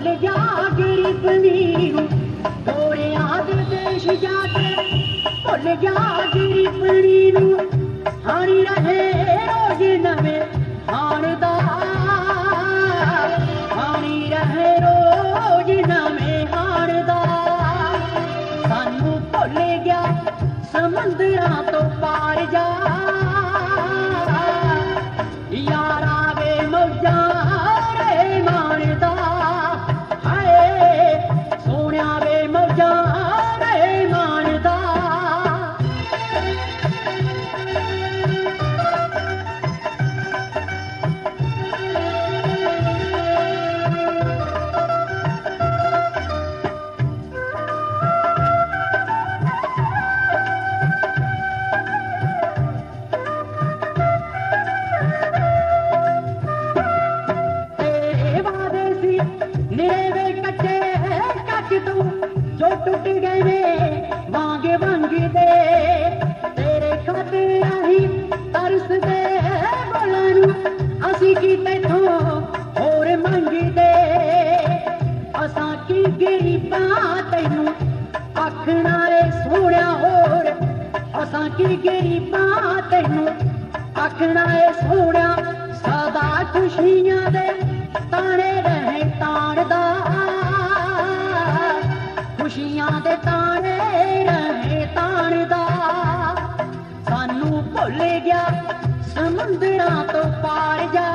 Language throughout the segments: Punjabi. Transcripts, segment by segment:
पनीर आद देशागिरी पनीर। हाणे रहे ਗਰੀਬਾਂ ਤੈਨੂੰ? ਆਖਣਾ ਏ ਸੋਹਣਿਆ ਹੋਰ, ਅਸਾਂ ਕੀ ਗਰੀਬਾਂ ਤੈਨੂੰ? ਆਖਣਾ ਏ ਸੋਹਣਿਆ, ਸਦਾ ਖੁਸ਼ੀਆਂ ਦੇ ਤਾਣੇ ਰਹੇ ਤਾਣਦਾ ਖੁਸ਼ੀਆਂ ਦੇ ਤਾਣੇ ਰਹੇ ਤਾਣਦਾ ਸਾਨੂੰ ਭੁੱਲ ਗਿਆ ਸਮੁੰਦਰਾਂ ਤੋਂ ਪਾਰ ਜਾ।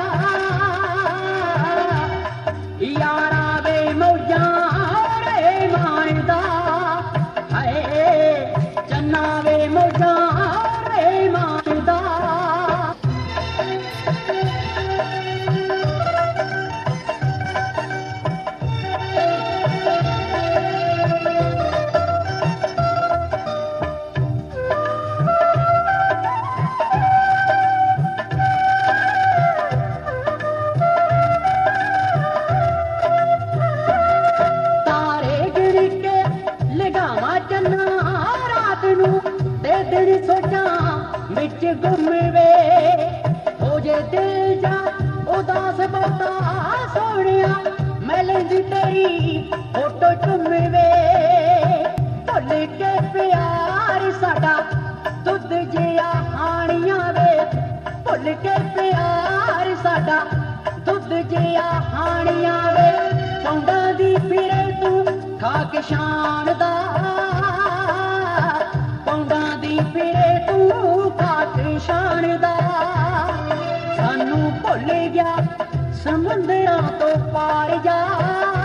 ਸੋਚਾਂ ਹੋ ਜੇ ਦਿਲ ਜਾ, ਉਦਾਸ ਬਹੁਤਾ ਸੋਹਣਿਆ, ਮੈਂ ਲੈਂਦੀ ਤੇਰੀ ਫੋਟੋ ਚੁੰਮ ਵੇ ਕੇ ਪਿਆਰ ਸਾਡਾ ਦੁੱਧ ਜਿਹਾ ਹਾਣੀਆਂ ਵੇ। ਭੁੱਲ ਕੇ ਪਿਆਰ ਸਾਡਾ ਦੁੱਧ ਜਿਹਾ ਹਾਣੀਆਂ ਵੇ। ਪੌਂਡਾਂ ਦੀ ਫਿਰੇ ਤੂੰ ਖਾਕ ਸ਼ਾਨ ਦਾ समुंदर तो पार जा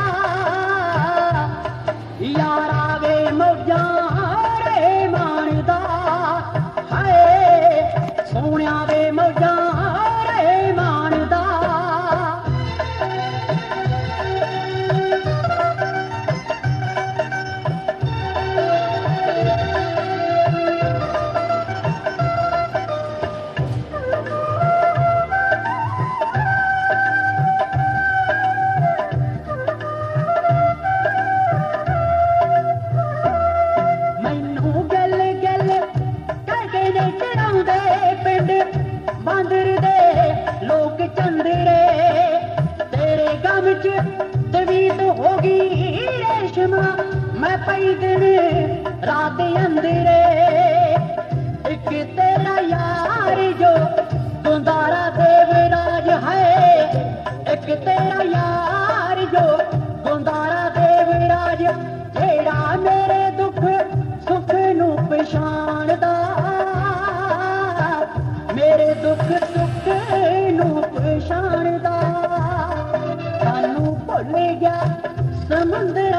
ਨੇ ਪਿੰਡ, ਬਾਂਦਰ ਦੇ ਲੋਕ ਚੰਦਰੇ। ਤੇਰੇ ਗਮ ਚ ਤਵੀਤ ਹੋ ਗਈ ਰੇਸ਼ਮਾ। ਮੈਂ ਪਈ ਦਿਨ ਰਾਤ ਅੰਦਰ सुखे न पू भेंद